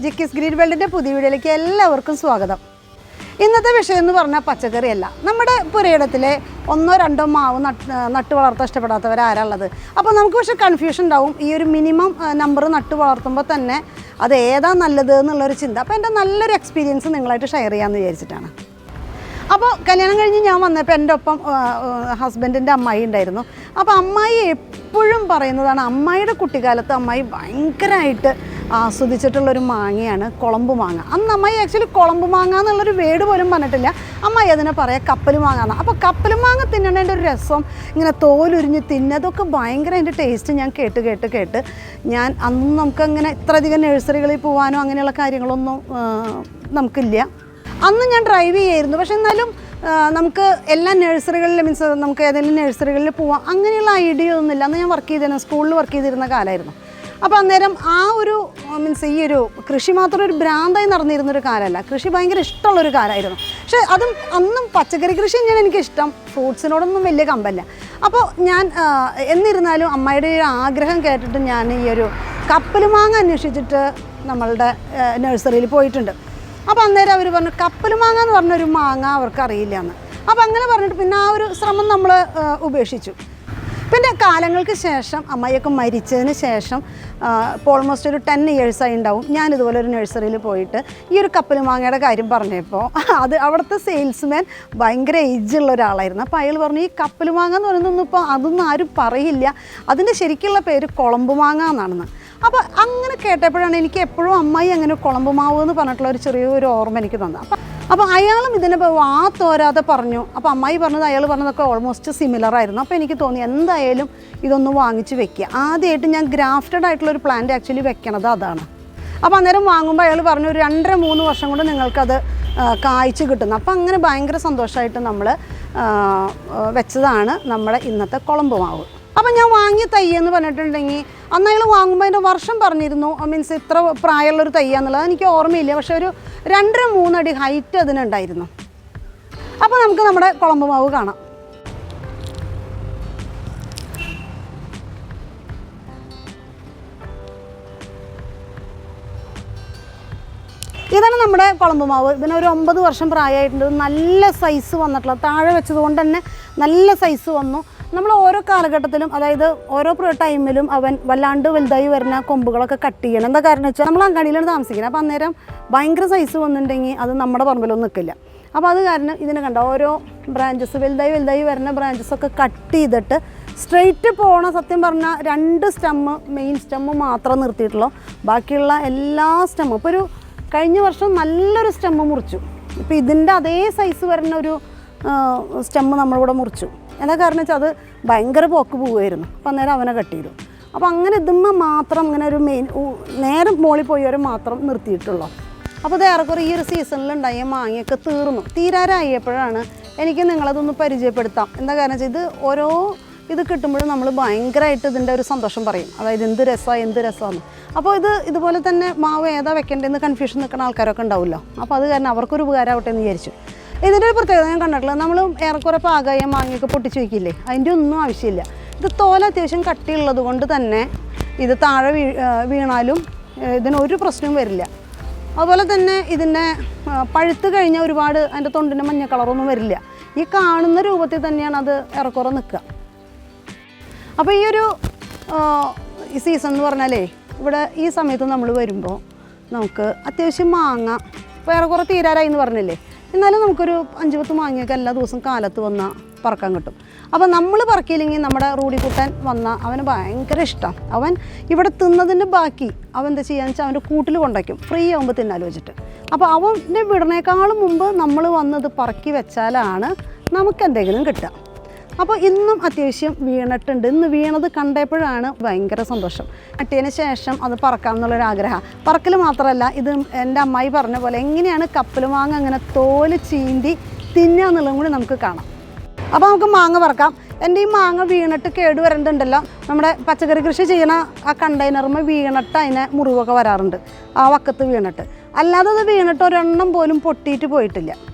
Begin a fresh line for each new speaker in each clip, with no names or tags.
ജിക്കിസ് green വേൾഡിന്റെ പുതിയ വീഡിയോയിലേക്ക് എല്ലാവർക്കും സ്വാഗതം. ഇന്നത്തെ വിഷയം എന്ന് പറഞ്ഞാൽ പച്ചക്കറിയല്ല. നമ്മുടെ പുരയിടത്തിലെ ഒന്നോ രണ്ടോ മാവ് നട്ട് നട്ട് വളർത്താൻ ഇഷ്ടപ്പെടാത്തവർ ആരാളുള്ളത് അപ്പോൾ നമുക്ക് പക്ഷേ കൺഫ്യൂഷൻ ഉണ്ടാവും. ഈ ഒരു മിനിമം നമ്പർ നട്ട് വളർത്തുമ്പോൾ തന്നെ അത് ഏതാ നല്ലത് എന്നുള്ളൊരു ചിന്ത. അപ്പോൾ എന്റെ നല്ലൊരു എക്സ്പീരിയൻസ് നിങ്ങളായിട്ട് ഷെയർ ചെയ്യാമെന്ന് വിചാരിച്ചിട്ടാണ്. അപ്പോൾ കല്യാണം കഴിഞ്ഞ് ഞാൻ വന്നപ്പോൾ എന്റെ ഒപ്പം ഹസ്ബൻഡിന്റെ അമ്മായി ഉണ്ടായിരുന്നു. അപ്പോൾ അമ്മായി എപ്പോഴും പറയുന്നതാണ് അമ്മായിയുടെ കുട്ടിക്കാലത്ത് അമ്മായി ഭയങ്കരമായിട്ട് ആസ്വദിച്ചിട്ടുള്ളൊരു മാങ്ങയാണ് കുളമ്പ് മാങ്ങ. അന്ന് അമ്മായി ആക്ച്വലി കുളമ്പ് മാങ്ങ എന്നുള്ളൊരു വേട് പോലും പറഞ്ഞിട്ടില്ല. അമ്മായി അതിനെ പറയാം കപ്പൽ മാങ്ങ എന്നാണ് അപ്പോൾ കപ്പൽ മാങ്ങ തിന്നണേന്റെ ഒരു രസം ഇങ്ങനെ തോലുരിഞ്ഞ് തിന്നതൊക്കെ ഭയങ്കര അതിന്റെ ടേസ്റ്റ് ഞാൻ കേട്ട് കേട്ട് കേട്ട് ഞാൻ അന്ന് നമുക്കങ്ങനെ ഇത്രയധികം നഴ്സറികളിൽ പോകാനോ അങ്ങനെയുള്ള കാര്യങ്ങളൊന്നും നമുക്കില്ല. അന്ന് ഞാൻ ഡ്രൈവ് ചെയ്യായിരുന്നു. പക്ഷെ എന്നാലും നമുക്ക് എല്ലാ നഴ്സറികളിലും മീൻസ് നമുക്ക് ഏതെങ്കിലും നഴ്സറികളിൽ പോവാം. അങ്ങനെയുള്ള ഐഡിയ ഒന്നുമില്ല. അന്ന് ഞാൻ വർക്ക് ചെയ്തിരുന്ന സ്കൂളിൽ വർക്ക് ചെയ്തിരുന്ന കാലമായിരുന്നു അപ്പോൾ അന്നേരം ആ ഒരു മീൻസ് ഈ ഒരു കൃഷി മാത്രം ഒരു ഭ്രാന്തായി നടന്നിരുന്നൊരു കാലമല്ല കൃഷി ഭയങ്കര ഇഷ്ടമുള്ളൊരു കാലമായിരുന്നു. പക്ഷേ അതും അന്നും പച്ചക്കറി കൃഷി തന്നെയാണ് എനിക്കിഷ്ടം. ഫ്രൂട്ട്സിനോടൊന്നും വലിയ കമ്പല്ല. അപ്പോൾ ഞാൻ എന്നിരുന്നാലും അമ്മയുടെ ഒരു ആഗ്രഹം കേട്ടിട്ട് ഞാൻ ഈ ഒരു കപ്പൽ മാങ്ങ അന്വേഷിച്ചിട്ട് നമ്മളുടെ നഴ്സറിയിൽ പോയിട്ടുണ്ട്. അപ്പോൾ അന്നേരം അവർ പറഞ്ഞു കപ്പൽ മാങ്ങ എന്ന് പറഞ്ഞൊരു മാങ്ങ അവർക്ക് അറിയില്ല എന്ന് അപ്പോൾ അങ്ങനെ പറഞ്ഞിട്ട് പിന്നെ ആ ഒരു ശ്രമം നമ്മൾ ഉപേക്ഷിച്ചു. പിന്നെ കാലങ്ങൾക്ക് ശേഷം അമ്മയൊക്കെ മരിച്ചതിന് ശേഷം ഇപ്പോൾ ഓൾമോസ്റ്റ് ഒരു ടെൻ ഇയേഴ്സായി ഉണ്ടാവും. ഞാൻ ഇതുപോലെ ഒരു നഴ്സറിയിൽ പോയിട്ട് ഈ ഒരു കപ്പൽ മാങ്ങയുടെ കാര്യം പറഞ്ഞപ്പോൾ അത് അവിടുത്തെ സെയിൽസ്മാൻ ഭയങ്കര ഏജ് ഉള്ള ഒരാളായിരുന്നു. അപ്പോൾ അയാൾ പറഞ്ഞു ഈ കപ്പൽ മാങ്ങ എന്ന് പറയുന്നതൊന്നും ഇപ്പോൾ അതൊന്നും ആരും പറയില്ല. അതിന്റെ ശരിക്കുള്ള പേര് കുളമ്പ് മാങ്ങ എന്നാണെന്ന്. അപ്പോൾ അങ്ങനെ കേട്ടപ്പോഴാണ് എനിക്ക് എപ്പോഴും അമ്മായി അങ്ങനെ കുളമ്പ് മാവ് എന്ന് പറഞ്ഞിട്ടുള്ള ഒരു ചെറിയൊരു ഓർമ്മ എനിക്ക് തന്നത്. അപ്പം അപ്പോൾ അയാളും ഇതിനെ വാത്തോരാതെ പറഞ്ഞു. അപ്പോൾ അമ്മായി പറഞ്ഞത് അയാൾ പറഞ്ഞതൊക്കെ ഓൾമോസ്റ്റ് സിമിലർ ആയിരുന്നു. അപ്പോൾ എനിക്ക് തോന്നി എന്തായാലും ഇതൊന്ന് വാങ്ങിച്ച് വെക്കുക. ആദ്യമായിട്ട് ഞാൻ ഗ്രാഫ്റ്റഡ് ആയിട്ടുള്ള ഒരു പ്ലാന്റ് ആക്ച്വലി വെക്കണത് അതാണ്. അപ്പോൾ അന്നേരം വാങ്ങുമ്പോൾ അയാൾ പറഞ്ഞു ഒരു രണ്ടര മൂന്ന് വർഷം കൊണ്ട് നിങ്ങൾക്കത് കായ്ച്ച് കിട്ടുന്നു. അപ്പോൾ അങ്ങനെ ഭയങ്കര സന്തോഷമായിട്ട് നമ്മൾ വെച്ചതാണ് നമ്മുടെ ഇന്നത്തെ കുളമ്പ് മാവ് അപ്പം ഞാൻ വാങ്ങിയ തയ്യെന്ന് പറഞ്ഞിട്ടുണ്ടെങ്കിൽ അന്ന് അയാൾ വാങ്ങുമ്പോൾ അതിന്റെ വർഷം പറഞ്ഞിരുന്നു. മീൻസ് ഇത്ര പ്രായമുള്ളൊരു തയ്യാന്നുള്ളത് എനിക്ക് ഓർമ്മയില്ല. പക്ഷെ ഒരു രണ്ടര മൂന്നടി ഹൈറ്റ് അതിനുണ്ടായിരുന്നു. അപ്പോൾ നമുക്ക് നമ്മുടെ കുളമ്പ് മാവ് കാണാം. ഇതാണ് നമ്മുടെ കുളമ്പ് മാവ്. ഇതിന് ഒരു ഒമ്പത് വർഷം പ്രായമായിട്ടുണ്ട്. നല്ല സൈസ് വന്നിട്ടുള്ള താഴെ വെച്ചതുകൊണ്ട് തന്നെ നല്ല സൈസ് വന്നു. നമ്മൾ ഓരോ കാലഘട്ടത്തിലും അതായത് ഓരോ ടൈമിലും അവൻ വല്ലാണ്ട് വലുതായി വരുന്ന കൊമ്പുകളൊക്കെ കട്ട് ചെയ്യണം. എന്താ കാരണം വെച്ചാൽ നമ്മൾ അങ്ങാടിയിലാണ് താമസിക്കുന്നത്. അപ്പോൾ അന്നേരം ഭയങ്കര സൈസ് വന്നിട്ടുണ്ടെങ്കിൽ അത് നമ്മുടെ പറമ്പിലൊന്നും നിൽക്കില്ല അപ്പോൾ അത് കാരണം ഇതിനെ കണ്ട ഓരോ ബ്രാഞ്ചസ് വലുതായി വലുതായി വരുന്ന ബ്രാഞ്ചസ് ഒക്കെ കട്ട് ചെയ്തിട്ട് സ്ട്രെയിറ്റ് പോണ സത്യം പറഞ്ഞാൽ രണ്ട് സ്റ്റെമ്മ് മെയിൻ സ്റ്റെമ്മ് മാത്രം നിർത്തിയിട്ടുള്ളൂ. ബാക്കിയുള്ള എല്ലാ സ്റ്റെമ്മും ഇപ്പോൾ ഒരു കഴിഞ്ഞ വർഷം നല്ലൊരു സ്റ്റെമ്മ് മുറിച്ചു. ഇപ്പോൾ ഇതിന്റെ അതേ സൈസ് വരുന്ന ഒരു സ്റ്റെമ്മ് നമ്മളിവിടെ മുറിച്ചു. എന്താ കാരണം വെച്ചാൽ അത് ഭയങ്കര പോക്ക് പോവുമായിരുന്നു അപ്പം അന്നേരം അവനെ കട്ട് അപ്പം അങ്ങനെ ഇതുമ്മ മാത്രം ഇങ്ങനെ ഒരു മെയിൻ നേരെ മോളിൽ പോയവരെ മാത്രം നിർത്തിയിട്ടുള്ളൂ. അപ്പോൾ ഇത് ഏറെക്കുറെ ഈ ഒരു സീസണിലുണ്ടായ മാങ്ങയൊക്കെ തീർന്നു. തീരാറായപ്പോഴാണ് എനിക്ക് നിങ്ങളതൊന്ന് പരിചയപ്പെടുത്താം. എന്താ കാരണം വെച്ചാൽ ഇത് ഓരോ ഇത് കിട്ടുമ്പോഴും നമ്മൾ ഭയങ്കരമായിട്ട് ഇതിന്റെ ഒരു സന്തോഷം പറയും. അതായത് എന്ത് രസമാണ് എന്ത് രസമാണ് അപ്പോൾ ഇത് ഇതുപോലെ തന്നെ മാവ് ഏതാ വെക്കേണ്ടതെന്ന് കൺഫ്യൂഷൻ നിൽക്കുന്ന ആൾക്കാരൊക്കെ ഉണ്ടാവുമല്ലോ അപ്പോൾ അത് കാരണം അവർക്കൊരു ഉപകാരമാവട്ടെ എന്ന് വിചാരിച്ചു. ഇതിന്റെ ഒരു പ്രത്യേകത ഞാൻ കണ്ടിട്ടുള്ളത് നമ്മൾ ഏറെക്കുറെ പാകായ മാങ്ങയൊക്കെ പൊട്ടിച്ച് വയ്ക്കില്ലേ? അതിന്റെ ഒന്നും ആവശ്യമില്ല. ഇത് തോല അത്യാവശ്യം കട്ടിയുള്ളത് കൊണ്ട് തന്നെ ഇത് താഴെ വീ വീണാലും ഇതിനൊരു ഇതിന് പ്രശ്നവും വരില്ല. അതുപോലെ തന്നെ ഇതിന്റെ പഴുത്ത് കഴിഞ്ഞാൽ ഒരുപാട് അതിന്റെ തൊണ്ടിന്റെ മഞ്ഞ കളറൊന്നും വരില്ല. ഈ കാണുന്ന രൂപത്തിൽ തന്നെയാണ് അത് ഏറെക്കുറെ നിൽക്കുക. അപ്പോൾ ഈ ഒരു സീസൺ എന്ന് പറഞ്ഞാലേ ഇവിടെ ഈ സമയത്ത് നമ്മൾ വരുമ്പോൾ നമുക്ക് അത്യാവശ്യം മാങ്ങ ഇപ്പോൾ ഏറെക്കുറെ തീരാറായി എന്ന് പറഞ്ഞില്ലേ? എന്നാലും നമുക്കൊരു അഞ്ച് പത്ത് മാങ്ങയൊക്കെ എല്ലാ ദിവസവും കാലത്ത് വന്ന പറക്കാൻ കിട്ടും. അപ്പോൾ നമ്മൾ പറക്കിയില്ലെങ്കിൽ നമ്മുടെ റൂഡിക്കുട്ടൻ വന്ന അവന് ഭയങ്കര ഇഷ്ടം. അവൻ ഇവിടെ തിന്നതിന്റെ ബാക്കി അവൻ എന്താ ചെയ്യാന്ന് വെച്ചാൽ അവന്റെ കൂട്ടിൽ കൊണ്ടയ്ക്കും ഫ്രീ ആകുമ്പോൾ തിന്നാലും വെച്ചിട്ട്. അപ്പോൾ അവന്റെ വിടണേക്കാളും മുമ്പ് നമ്മൾ വന്നത് പറക്കി വെച്ചാലാണ് നമുക്ക് എന്തെങ്കിലും കിട്ടുക. അപ്പോൾ ഇന്നും അത്യാവശ്യം വീണിട്ടുണ്ട്. ഇന്ന് വീണത് കണ്ടപ്പോഴാണ് ഭയങ്കര സന്തോഷം. അട്ടിയതിന് ശേഷം അത് പറക്കാം എന്നുള്ളൊരു ആഗ്രഹം. പറക്കൽ മാത്രമല്ല ഇത് എന്റെ അമ്മായി പറഞ്ഞ പോലെ എങ്ങനെയാണ് കപ്പൽ മാങ്ങ അങ്ങനെ തോൽ ചീന്തി തിന്നുക എന്നുള്ളതും കൂടി നമുക്ക് കാണാം. അപ്പോൾ നമുക്ക് മാങ്ങ പറക്കാം. എന്റെ ഈ മാങ്ങ വീണിട്ട് കേടുവരണ്ടുണ്ടല്ലോ. നമ്മുടെ പച്ചക്കറി കൃഷി ചെയ്യണ ആ കണ്ടെയ്നറുമ്മ വീണിട്ട് അതിനെ മുറിവൊക്കെ വരാറുണ്ട്. ആ വക്കത്ത് വീണിട്ട്. അല്ലാതെ അത് വീണിട്ട് ഒരെണ്ണം പോലും പൊട്ടിയിട്ട് പോയിട്ടില്ല.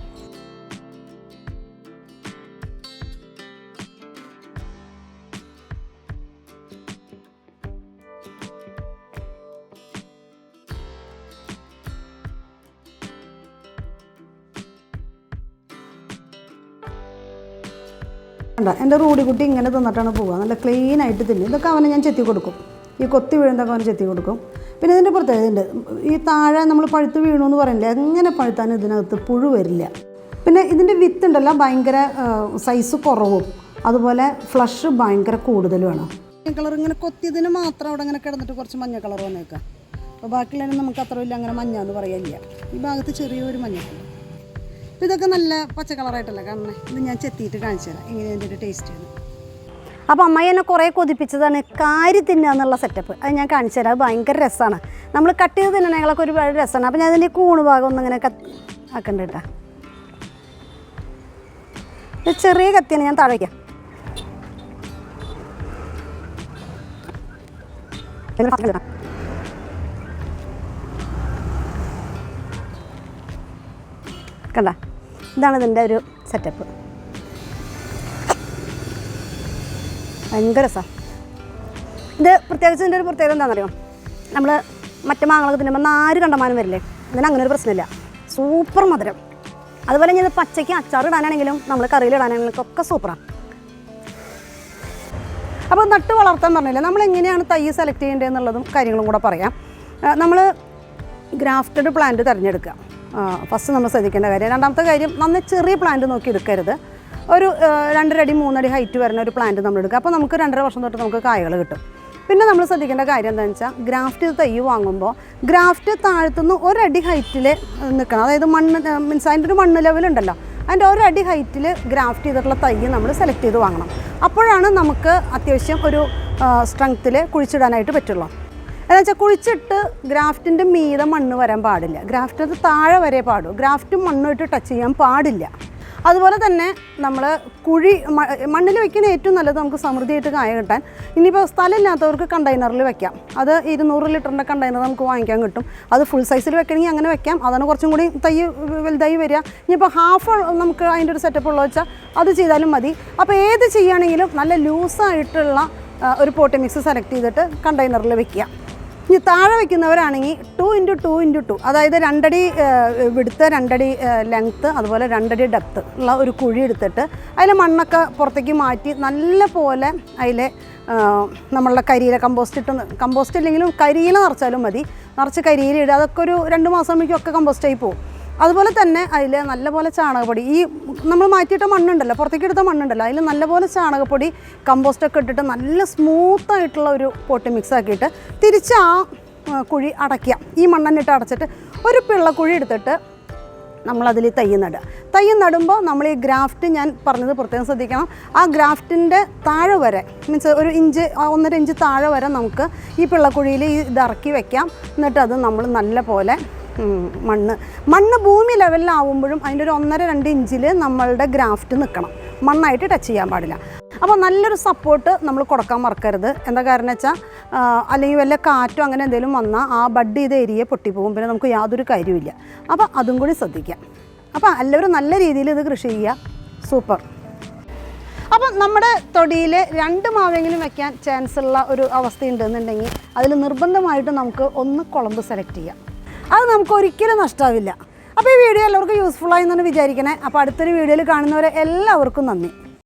കണ്ട. എന്റെ റൂഡിക്കുട്ടി ഇങ്ങനെ തിന്നിട്ടാണ് പോവുക. നല്ല ക്ലീൻ ആയിട്ട് തിന്നും. ഇതൊക്കെ അവനെ ഞാൻ ചെത്തി കൊടുക്കും. ഈ കൊത്തി വീഴുന്നതൊക്കെ അവന് ചെത്തി കൊടുക്കും. പിന്നെ ഇതിന്റെ പ്രത്യേകത ഉണ്ട്. ഈ താഴെ നമ്മൾ പഴുത്ത് വീണു എന്ന് പറയില്ലേ? എങ്ങനെ പഴുത്താനും ഇതിനകത്ത് പുഴു വരില്ല. പിന്നെ ഇതിന്റെ വിത്ത് ഉണ്ടല്ലോ. ഭയങ്കര സൈസ് കുറവും. അതുപോലെ ഫ്ലഷ് ഭയങ്കര കൂടുതലുമാണ്. മഞ്ഞ കളർ ഇങ്ങനെ കൊത്തിയതിന് മാത്രം അവിടെ ഇങ്ങനെ കിടന്നിട്ട് കുറച്ച് മഞ്ഞ കളർ വന്നേക്കാം. അപ്പോൾ ബാക്കിയുള്ളതിന് നമുക്ക് അത്ര വലിയ അങ്ങനെ മഞ്ഞ എന്ന് പറയാനില്ല. ഈ ഭാഗത്ത് ചെറിയൊരു മഞ്ഞ അപ്പോൾ ഇതൊക്കെ നല്ല പച്ച കളറായിട്ടല്ല കാണണേ ഇത് ഞാൻ ചെത്തിയിട്ട് കാണിച്ചു തരാം. എങ്ങനെയാണ് ഇതിന്റെ ടേസ്റ്റ് ആണ്. അപ്പോൾ അമ്മയെ എന്നെ കുറേ കൊതിപ്പിച്ചതാണ് കാരി തിന്നുക എന്നുള്ള സെറ്റപ്പ് അത് ഞാൻ കാണിച്ചു തരാം. അത് ഭയങ്കര രസമാണ് നമ്മൾ കട്ട് ചെയ്ത് തിന്നണങ്ങളൊക്കെ ഒരുപാട് രസമാണ് അപ്പോൾ ഞാൻ ഇതിന്റെ കൂണ് ഭാഗം ഒന്ന് ഇങ്ങനെ കത്ത് ആക്കണ്ട കേട്ടോ ചെറിയ കത്തിയാണ്. ഞാൻ താഴെ കണ്ട? ഇതാണ് ഇതിന്റെ ഒരു സെറ്റപ്പ് ഭയങ്കര സാ ഇത് പ്രത്യേകിച്ച് ഇതിന്റെ ഒരു പ്രത്യേകത എന്താണെന്നറിയോ? നമ്മൾ മറ്റു മാങ്ങളൊക്കെ തിന്നുമ്പോൾ നാല് കണ്ടമാനം വരില്ലേ? അതിന് അങ്ങനെ ഒരു പ്രശ്നമില്ല. സൂപ്പർ മധുരം. അതുപോലെ ഞാൻ പച്ചയ്ക്ക് അച്ചാർ ഇടാനാണെങ്കിലും നമ്മൾ കറിയിൽ ഇടാനാണെങ്കിലും ഒക്കെ സൂപ്പറാണ് അപ്പോൾ നട്ട് വളർത്താൻ പറഞ്ഞില്ല? നമ്മൾ എങ്ങനെയാണ് തൈ സെലക്ട് ചെയ്യേണ്ടത് എന്നുള്ളതും കാര്യങ്ങളും കൂടെ പറയാം. നമ്മൾ ഗ്രാഫ്റ്റഡ് പ്ലാന്റ് തിരഞ്ഞെടുക്കുക. ഫസ്റ്റ് നമ്മൾ ശ്രദ്ധിക്കേണ്ട കാര്യം. രണ്ടാമത്തെ കാര്യം നന്ന ചെറിയ പ്ലാന്റ് നോക്കി എടുക്കരുത്. ഒരു രണ്ടരടി മൂന്നടി ഹൈറ്റ് വരുന്ന ഒരു പ്ലാന്റ് നമ്മൾ എടുക്കുക. അപ്പോൾ നമുക്ക് രണ്ടര വർഷം തൊട്ട് നമുക്ക് കായകൾ കിട്ടും. പിന്നെ നമ്മൾ ശ്രദ്ധിക്കേണ്ട കാര്യം എന്താണെന്ന് വെച്ചാൽ ഗ്രാഫ്റ്റ് തൈ വാങ്ങുമ്പോൾ ഗ്രാഫ്റ്റ് താഴ്ത്തുനിന്ന് ഒരടി ഹൈറ്റിൽ നിൽക്കണം അതായത് മണ്ണ് മീൻസ് അതിന്റെ ഒരു മണ്ണ് ലെവലുണ്ടല്ലോ അതിന്റെ ഒരടി ഹൈറ്റിൽ ഗ്രാഫ്റ്റ് ചെയ്തിട്ടുള്ള തൈ നമ്മൾ സെലക്ട് ചെയ്ത് വാങ്ങണം. അപ്പോഴാണ് നമുക്ക് അത്യാവശ്യം ഒരു സ്ട്രെങ്ത്തിൽ കുഴിച്ചിടാനായിട്ട് പറ്റുള്ളൂ. എന്ന് വെച്ചാൽ കുഴിച്ചിട്ട് ഗ്രാഫ്റ്റിന്റെ മീതെ മണ്ണ് വരാൻ പാടില്ല. ഗ്രാഫ്റ്റ് അത് താഴെ വരെ പാടും. ഗ്രാഫ്റ്റും മണ്ണുമായിട്ട് ടച്ച് ചെയ്യാൻ പാടില്ല. അതുപോലെ തന്നെ നമ്മൾ കുഴി മണ്ണിൽ വെക്കുന്ന ഏറ്റവും നല്ലത് നമുക്ക് സമൃദ്ധിയായിട്ട് കായ കിട്ടാൻ. ഇനിയിപ്പോൾ സ്ഥലമില്ലാത്തവർക്ക് കണ്ടെയ്നറിൽ വെക്കാം. അത് ഇരുന്നൂറ് ലിറ്ററിന്റെ കണ്ടെയ്നർ നമുക്ക് വാങ്ങിക്കാൻ കിട്ടും. അത് ഫുൾ സൈസിൽ വെക്കണമെങ്കിൽ അങ്ങനെ വെക്കാം. അതാണ് കുറച്ചും കൂടി തൈ വലുതായി വരിക. ഇനിയിപ്പോൾ ഹാഫ് നമുക്ക് അതിന്റെ ഒരു സെറ്റപ്പ് ഉള്ളത് വെച്ചാൽ അത് ചെയ്താലും മതി. അപ്പോൾ ഏത് ചെയ്യുകയാണെങ്കിലും നല്ല ലൂസായിട്ടുള്ള ഒരു പോട്ടി മിക്സ് സെലക്ട് ചെയ്തിട്ട് കണ്ടെയ്നറിൽ വെക്കുക. ഇനി താഴെ വയ്ക്കുന്നവരാണെങ്കിൽ two into two into two അതായത് രണ്ടടി വിടുത്ത് രണ്ടടി ലെങ്ത്ത് അതുപോലെ രണ്ടടി ഡെപ്ത്ത് ഉള്ള ഒരു കുഴി എടുത്തിട്ട് അതിൽ മണ്ണൊക്കെ പുറത്തേക്ക് മാറ്റി നല്ല പോലെ അതിൽ നമ്മളുടെ കരിയില കമ്പോസ്റ്റ് ഇട്ട് കമ്പോസ്റ്റ് ഇല്ലെങ്കിലും കരിയില നിറച്ചാലും മതി. നിറച്ച് കരിയില ഇടുക. അതൊക്കെ ഒരു രണ്ട് മാസം ഒക്കെ കമ്പോസ്റ്റായി പോകും. അതുപോലെ തന്നെ അതിൽ നല്ലപോലെ ചാണകപ്പൊടി. ഈ നമ്മൾ മാറ്റിയിട്ട മണ്ണുണ്ടല്ലോ പുറത്തേക്ക് എടുത്ത മണ്ണുണ്ടല്ലോ അതിൽ നല്ലപോലെ ചാണകപ്പൊടി കമ്പോസ്റ്റൊക്കെ ഇട്ടിട്ട് നല്ല സ്മൂത്തായിട്ടുള്ള ഒരു പൊട്ടി മിക്സ് ആക്കിയിട്ട് തിരിച്ച് ആ കുഴി അടയ്ക്കുക. ഈ മണ്ണെണ്ണിട്ട് അടച്ചിട്ട് ഒരു പിള്ളക്കുഴി എടുത്തിട്ട് നമ്മളതിൽ തൈ നടുക. തൈ നടുമ്പോൾ നമ്മൾ ഈ ഗ്രാഫ്റ്റ് ഞാൻ പറഞ്ഞത് പ്രത്യേകം ശ്രദ്ധിക്കണം. ആ ഗ്രാഫ്റ്റിന്റെ താഴെ വരെ മീൻസ് ഒരു ഇഞ്ച് ഒന്നര ഇഞ്ച് താഴെ വരെ നമുക്ക് ഈ പിള്ളക്കുഴിയിൽ ഈ ഇറക്കി വെക്കാം. എന്നിട്ട് അത് നമ്മൾ നല്ല പോലെ മണ്ണ്. മണ്ണ് ഭൂമി ലെവലിലാവുമ്പോഴും അതിന്റെ ഒരു ഒന്നര രണ്ട് ഇഞ്ചിൽ നമ്മളുടെ ഗ്രാഫ്റ്റ് നിൽക്കണം മണ്ണായിട്ട് ടച്ച് ചെയ്യാൻ പാടില്ല. അപ്പോൾ നല്ലൊരു സപ്പോർട്ട് നമ്മൾ കൊടുക്കാൻ മറക്കരുത്. എന്താ കാരണം വെച്ചാൽ അല്ലെങ്കിൽ വല്ല കാറ്റോ അങ്ങനെ എന്തെങ്കിലും വന്നാൽ ആ ബഡ് ചെയ്ത ഏരിയ പൊട്ടിപ്പോകും. പിന്നെ നമുക്ക് യാതൊരു കാര്യമില്ല അപ്പോൾ അതും കൂടി ശ്രദ്ധിക്കാം. അപ്പോൾ എല്ലാവരും നല്ല രീതിയിൽ ഇത് കൃഷി ചെയ്യുക. സൂപ്പർ. അപ്പം നമ്മുടെ തൊടിയിൽ രണ്ട് മാവെങ്കിലും വെക്കാൻ ചാൻസ് ഉള്ള ഒരു അവസ്ഥയുണ്ടെന്നുണ്ടെങ്കിൽ അതിൽ നിർബന്ധമായിട്ട് നമുക്ക് ഒന്ന് കുളമ്പ് സെലക്ട് ചെയ്യാം. അത് നമുക്ക് ഒരിക്കലും നഷ്ടമാവില്ല അപ്പോൾ ഈ വീഡിയോ എല്ലാവർക്കും യൂസ്ഫുൾ ആയി എന്നാണ് വിചാരിക്കണേ. അപ്പോൾ അടുത്തൊരു വീഡിയോയിൽ കാണുന്നവരെ എല്ലാവർക്കും നന്ദി.